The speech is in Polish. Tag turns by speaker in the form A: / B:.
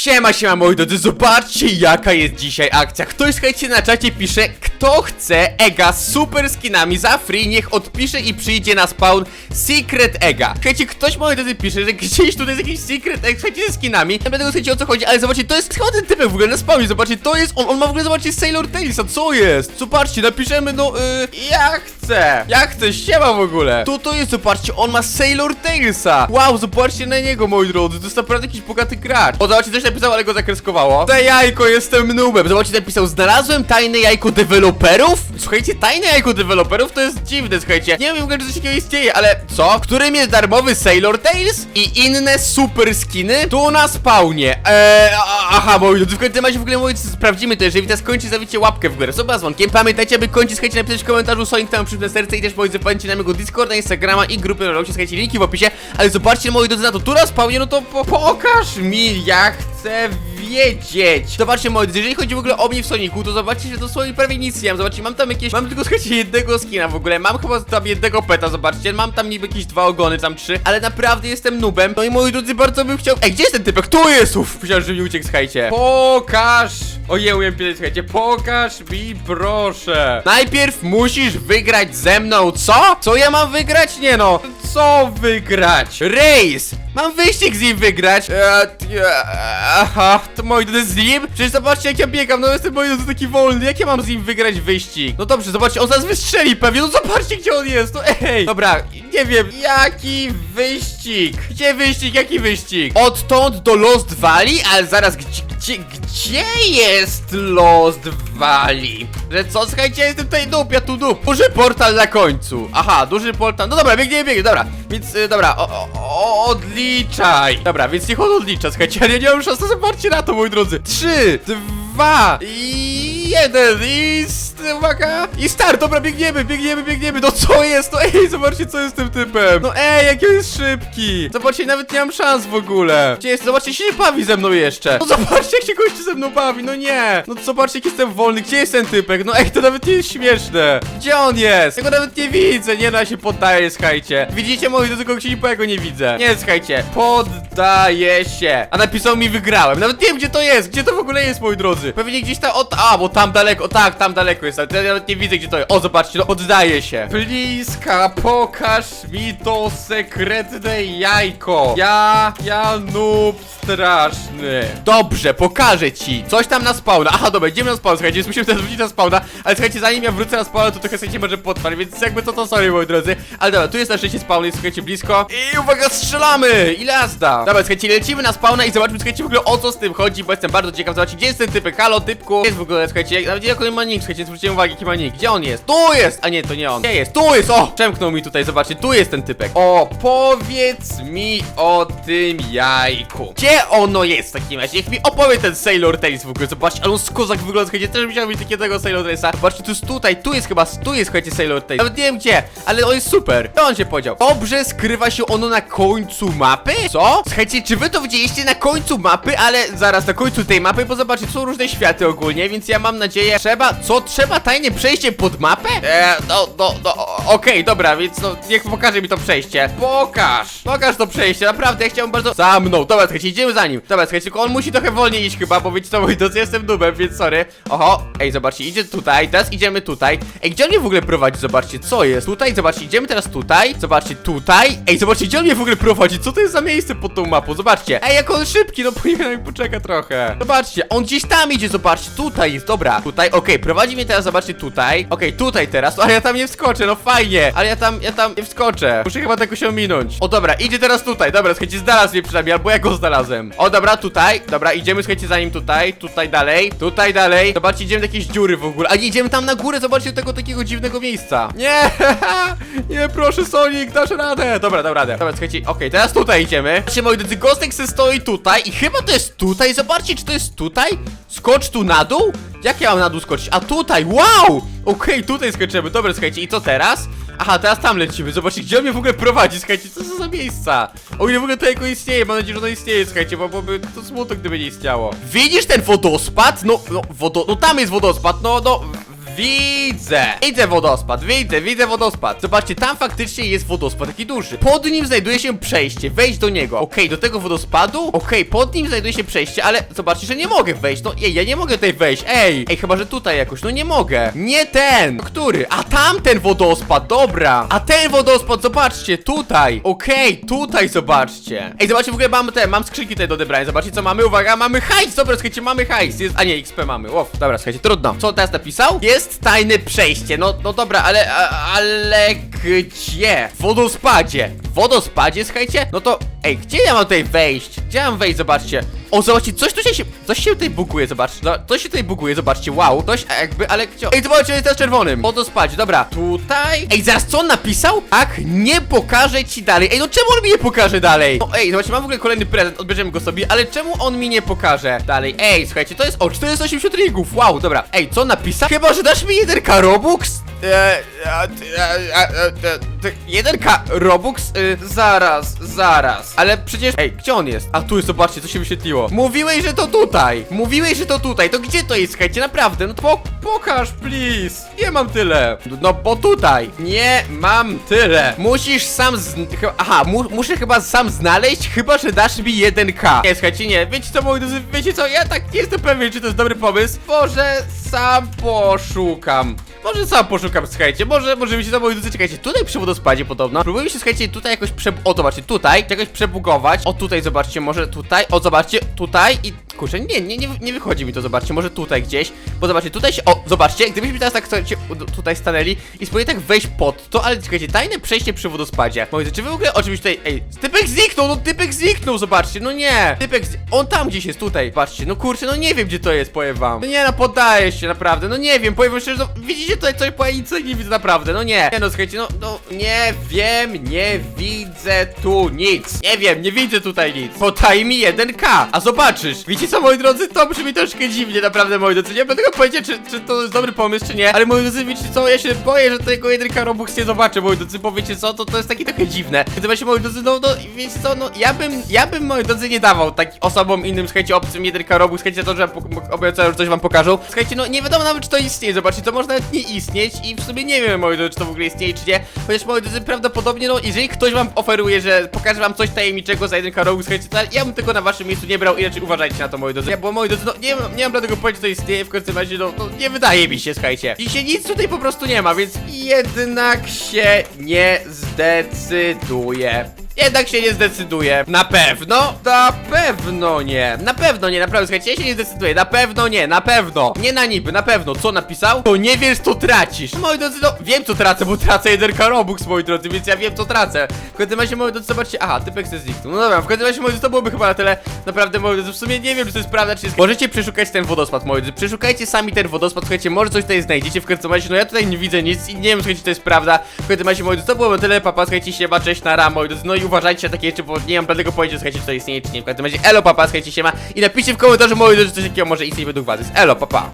A: Siema, siema moi drodzy, zobaczcie jaka jest dzisiaj akcja. Ktoś słuchajcie na czacie pisze Kto chce Ega z super skinami za free Niech odpisze i przyjdzie na spawn Secret Ega. Słuchajcie, ktoś moi drodzy pisze, że gdzieś tutaj jest jakiś Secret Egg Słuchajcie, ze skinami. Nie będę słuchajcie o co chodzi, ale zobaczcie, to jest chyba ten w ogóle na spawnie? Zobaczcie, to jest, on, on ma w ogóle, zobaczcie, Sailor Tailsa, co jest? Zobaczcie, napiszemy, no, yy, ja chcę Ja chcę, siema w ogóle. Tu to jest, zobaczcie, on ma Sailor Tailsa Wow, zobaczcie na niego, moi drodzy To jest naprawdę jakiś bogaty gracz. O, zobaczcie, coś napisał, ale go zakreskowało Te jajko, jestem noobem Zobaczcie, napisał, znalazłem tajne jajko deweloperów? Słuchajcie, tajne jajko deweloperów to jest dziwne, słuchajcie. Nie wiem czy coś takiego istnieje, ale co? Którym jest darmowy Sailor Tails i inne super skiny? Tu na spawnie. Eee, aha, drodzy, w końcu macie w ogóle mówić, sprawdzimy to Jeżeli teraz kończy, zawicie łapkę w górę. Soba dzwonkiem. Pamiętajcie, aby kończyć, słuchajcie, napisać w komentarzu Sonic tam przyszłe serce I też moi drodzy, pamiętajcie na mojego Discorda, Instagrama i grupy na Robloxie Słuchajcie, linki w opisie. Ale zobaczcie, moi drodzy, na to tu na spawnie, no to po pokaż mi, ja chcę wiedzieć Zobaczcie, moi jeżeli chodzi w ogóle o mnie w Sonicu, to zobaczcie, że dosłownie prawie nic nie mam Zobaczcie, mam tam jakieś, mam tylko, słuchajcie, jednego skina w ogóle Mam chyba tam jednego peta, zobaczcie Mam tam niby jakieś dwa ogony, tam trzy Ale naprawdę jestem nubem No i moi drodzy, bardzo bym chciał Ej, gdzie jest ten typek? Tu jest! Uff, myślałem, że mi uciekł, słuchajcie Pokaż! Ojej, umiem pisać, słuchajcie, pokaż mi, proszę Najpierw musisz wygrać ze mną, co? Co ja mam wygrać? Nie no Co wygrać? Race! Mam wyścig z nim wygrać eee, e, Aha, to moi drodzy z nim? Przecież zobaczcie jak ja biegam, no jestem moi drodzy taki wolny Jak ja mam z nim wygrać wyścig? No dobrze, zobaczcie, on zaraz wystrzeli pewnie No zobaczcie gdzie on jest, no ej Dobra, nie wiem, jaki wyścig? Gdzie wyścig, jaki wyścig? Odtąd do Lost Valley? Ale zaraz, gdzie, gdzie, gdzie jest Lost Valley? Że co, słuchajcie, jestem tutaj dup, ja tu dup. Duży portal na końcu. Aha, duży portal, no dobra, biegnie, biegnie, dobra. Więc, y, dobra, o, o, o, odliczaj. Dobra, więc niech on odlicza, słuchajcie, ale ja nie mam szans, zobaczcie na to, moi drodzy. Trzy, dwa, i jeden i uwaga I start, dobra, biegniemy, biegniemy, biegniemy. No co jest, no ej, zobaczcie co jest z tym typem. No ej, jaki on jest szybki. Zobaczcie, nawet nie mam szans w ogóle. Gdzie jest, zobaczcie, się nie bawi ze mną jeszcze. No zobaczcie, jak się gości ze mną bawi, no nie. No zobaczcie, jak jestem wolny, gdzie jest ten typek? No ej, to nawet nie jest śmieszne. Gdzie on jest? Ja go nawet nie widzę, nie da się poddaje, słuchajcie. Widzicie, moi drodzy, kogoś bo ja go nie widzę. Nie, słuchajcie, poddaje się. A napisał mi wygrałem, nawet nie wiem, gdzie to jest. Gdzie to w ogóle jest, moi drodzy? Pewnie gdzieś tam, o, a, bo tam daleko, o, tak, tam daleko jest Ale ja nawet nie widzę, gdzie to jest. O, zobaczcie, no, poddaje się. Bliska, pokaż mi to sekretne jajko. Ja, ja noob straszny. Dobrze, pokażę ci. Coś tam na spawna, aha, dobra, idziemy na spawn, słuchajcie Musimy teraz wrócić na spawna. Ale słuchajcie, zanim ja wrócę na spawna, to trochę słuchajcie, może potrwać Więc jakby to to sorry, moi drodzy. Ale dobra, tu jest na szczęście spawn, jest słuchajcie, blisko. I uwaga, strzelamy! I jazda. Dobra, słuchajcie, lecimy na spawna i zobaczmy, słuchajcie, w ogóle o co z tym chodzi Bo jestem bardzo ciekaw, zobaczcie, gdzie jest ten typek? Halo, typku. Jest w ogóle, słuchajcie, nawet jak on ma nick, słuchajcie, zwróćcie uwagę, jaki Gdzie on jest? Tu jest! A nie, to nie on Gdzie jest? Tu jest! O! Przemknął mi tutaj, zobaczcie, tu jest ten typek O, powiedz mi o tym jajku Gdzie ono jest w takim razie? Niech mi opowie ten Sailor Tails w ogóle, zobaczcie, ale on z wygląda, słuchajcie, też musiał mieć takiego Sailor Tailsa Zobaczcie, tu jest tutaj, tu jest chyba, tu jest, słuchajcie, Sailor Tails Nawet nie wiem gdzie, ale on jest super To on się podział Dobrze skrywa się ono na końcu mapy? Co? Słuchajcie, czy wy to widzieliście na końcu mapy, ale zaraz na końcu tej mapy, bo zobaczcie, są różne światy ogólnie, więc ja mam nadzieję, trzeba, co, trzeba tajnie przejście pod mapę? Eee, no, no, no, okej, dobra, więc no, niech pokaże mi to przejście. Pokaż, pokaż to przejście, naprawdę, ja chciałbym bardzo Za mną, dobra, słuchajcie, idziemy za nim. Dobra, słuchajcie, tylko on musi trochę wolniej iść chyba, bo wiecie co, moi drodzy, jestem dubem, więc sorry. Oho, ej, zobaczcie, idzie tutaj, teraz idziemy tutaj. Ej, gdzie on mnie w ogóle prowadzi, zobaczcie, co jest? Tutaj, zobaczcie, idziemy teraz tutaj, zobaczcie, tutaj. Ej, zobaczcie, gdzie on mnie w ogóle prowadzi, co to jest za miejsce pod tą mapą, zobaczcie. Ej, jak on szybki, no niech mi poczeka trochę. Zobaczcie, on gdzieś tam idzie, zobaczcie, tutaj jest, dobra. Tutaj, okej, prowadzi mnie teraz, zobaczcie, tutaj. Okej, tutaj teraz, ale ja tam nie wskoczę, no fajnie. Ale ja tam, ja tam nie wskoczę. Muszę chyba tego się ominąć. O dobra, idzie teraz tutaj, dobra, słuchajcie, znalazł mnie przynajmniej, albo ja go znalazłem. O dobra, tutaj, dobra, idziemy, słuchajcie, za nim tutaj Tutaj dalej, tutaj dalej. Zobaczcie, idziemy do jakiejś dziury w ogóle. A nie, idziemy tam na górę, zobaczcie, do tego takiego dziwnego miejsca. Nie, nie, proszę Sonic, dasz radę. Dobra, dam radę. Dobra, słuchajcie, okej, teraz tutaj idziemy. Zobaczcie, moi drodzy, Gostek se stoi tutaj I chyba to jest tutaj, zobaczcie, czy to jest tutaj? Skocz tu na dół? Jak ja mam na dół skoczyć? A tutaj, wow! Okej, tutaj skoczymy, dobra, słuchajcie, i co teraz? Aha, teraz tam lecimy, zobaczcie, gdzie on mnie w ogóle prowadzi, słuchajcie, co to za miejsca? O ile w ogóle to jako istnieje, mam nadzieję, że ono istnieje, słuchajcie, bo, bo by to smutno, gdyby nie istniało Widzisz ten wodospad? No, no, wodo, no tam jest wodospad, no, no Widzę! Widzę wodospad, widzę, widzę wodospad. Zobaczcie, tam faktycznie jest wodospad taki duży. Pod nim znajduje się przejście, wejść do niego. Okej, do tego wodospadu? Okej, pod nim znajduje się przejście, ale zobaczcie, że nie mogę wejść. No ej, ja nie mogę tutaj wejść. Ej, ej, chyba, że tutaj jakoś. No nie mogę. Nie ten. Który? A tamten wodospad, dobra. A ten wodospad, zobaczcie, tutaj. Okej, tutaj zobaczcie. Ej, zobaczcie, w ogóle mam te, mam skrzynki tutaj do odebrania. Zobaczcie, co mamy. Uwaga, mamy hajs. Dobra, słuchajcie, mamy hajs. Jest, a nie, XP mamy. Łof, dobra, słuchajcie, trudno. Co on teraz napisał? Jest tajne przejście. No, no dobra, ale, ale gdzie? W wodospadzie. W wodospadzie, słuchajcie? No to, ej, gdzie ja mam tutaj wejść? Gdzie mam wejść? Zobaczcie. O, zobaczcie, coś tu się, coś się tutaj buguje, zobaczcie. No, coś się tutaj buguje, zobaczcie, wow. Coś, jakby, ale gdzie? Ej, zobaczcie, jest teraz czerwonym. Wodospadzie, dobra. Tutaj. Ej, zaraz co on napisał? Tak, nie pokażę ci dalej. Ej, no czemu on mi nie pokaże dalej? No, ej, zobaczcie, mam w ogóle kolejny prezent, odbierzemy go sobie, ale czemu on mi nie pokaże dalej? Ej, słuchajcie, to jest o 480 ringów, wow, dobra. Ej, co on napisał? Chyba, że dasz mi jeden Robux? Eee, a, a, a, a, a, jeden K Robux? Y, zaraz, zaraz. Ale przecież. Ej, gdzie on jest? A tu jest, zobaczcie, co się wyświetliło. Mówiłeś, że to tutaj. Mówiłeś, że to tutaj. To gdzie to jest? Słuchajcie, naprawdę. No po, pokaż, please. Nie mam tyle. No bo tutaj. Nie mam tyle. Musisz sam z... Aha, mu, muszę chyba sam znaleźć, chyba, że dasz mi 1K. Nie, słuchajcie, nie. Wiecie co, moi drodzy, wiecie co? Ja tak nie jestem pewien, czy to jest dobry pomysł. Może sam poszukam. Może sam poszukam, słuchajcie, może, może mi się to moi drodzy, czekajcie, tutaj przy wodospadzie podobno. Próbujemy się, słuchajcie, tutaj jakoś prze... O, zobaczcie, tutaj, jakoś przebugować. O, tutaj, zobaczcie, może tutaj, o, zobaczcie, tutaj i... Kurczę, nie, nie, nie, nie wychodzi mi to, zobaczcie, może tutaj gdzieś Bo zobaczcie, tutaj się, o, zobaczcie, gdybyśmy teraz tak, słuchajcie, tutaj stanęli I spróbuję tak wejść pod to, ale czekajcie, tajne przejście przy wodospadzie drodzy, czy wy w ogóle o czymś tutaj, ej, typek zniknął, no typek zniknął, zobaczcie, no nie. Typek, z... on tam gdzieś jest, tutaj, patrzcie, no kurczę, no nie wiem, gdzie to jest, powiem wam. No nie, no poddaję się, naprawdę, no nie wiem, powiem szczerze, no, widzicie tutaj coś, po nic nie widzę, naprawdę, no nie. Nie no, słuchajcie, no, no, nie wiem, nie widzę tu nic. Nie wiem, nie widzę tutaj nic. Podaj mi 1K, a zobaczysz. Wiecie co, moi drodzy, to brzmi troszkę dziwnie, naprawdę, moi drodzy Nie? Będę tego powiedzieć, czy, czy to jest dobry pomysł, czy nie. Ale moi drodzy, wiecie co, ja się boję, że tego 1K Robux nie zobaczę, moi drodzy. Bo wiecie co, to, to jest takie trochę dziwne. Więc właśnie, moi drodzy, no, no, wiecie co, no, ja bym, ja bym, moi drodzy, nie dawał tak osobom innym, słuchajcie, obcym 1K Robux Słuchajcie, to, że obiecałem, że coś wam pokażą Słuchajcie, no, nie wiadomo nawet, czy to istnieje, zobaczcie, to może nawet nie istnieć I w sumie nie wiem, moi drodzy, czy to w ogóle istnieje, czy nie. Chociaż, moi drodzy, prawdopodobnie, no, jeżeli ktoś wam oferuje, że pokaże wam coś tajemniczego za 1K Robux, słuchajcie, to ja bym tego na waszym miejscu nie brał i raczej uważajcie na to, moi drodzy. Bo, moi drodzy, no, nie, nie mam dlatego pojęcia, co istnieje, w końcu razie, no, no, nie wydaje mi się, słuchajcie. Się nic tutaj po prostu nie ma, więc jednak się nie zdecyduję jednak się nie zdecyduje. Na pewno? Na pewno nie. Na pewno nie, naprawdę, słuchajcie, ja się nie zdecyduję. Na pewno nie, na pewno. Nie na niby, na pewno. Co napisał? To nie wiesz, co tracisz. Moi drodzy, no, wiem, co tracę, bo tracę 1 Robux, moi drodzy, więc ja wiem, co tracę. W każdym razie, moi drodzy, zobaczcie, aha, typek ze zniknął. No dobra, w każdym razie, moi drodzy, to byłoby chyba na tyle. Naprawdę, moi drodzy, w sumie nie wiem, czy to jest prawda, czy jest... Możecie przeszukać ten wodospad, moi drodzy. Przeszukajcie sami ten wodospad, słuchajcie, może coś tutaj znajdziecie w każdym razie. No ja tutaj nie widzę nic i nie wiem, czy to jest prawda. W każdym razie, moi drodzy, to byłoby na tyle. Papa, słuchajcie, cześć, moi drodzy. No i uważajcie na takie rzeczy, bo nie mam żadnego pojęcia, słuchajcie, czy to istnieje, czy nie. W każdym razie, elo, papa, słuchajcie, się ma. I napiszcie w komentarzu, moi drodzy, coś takiego może istnieć według was. Elo, papa.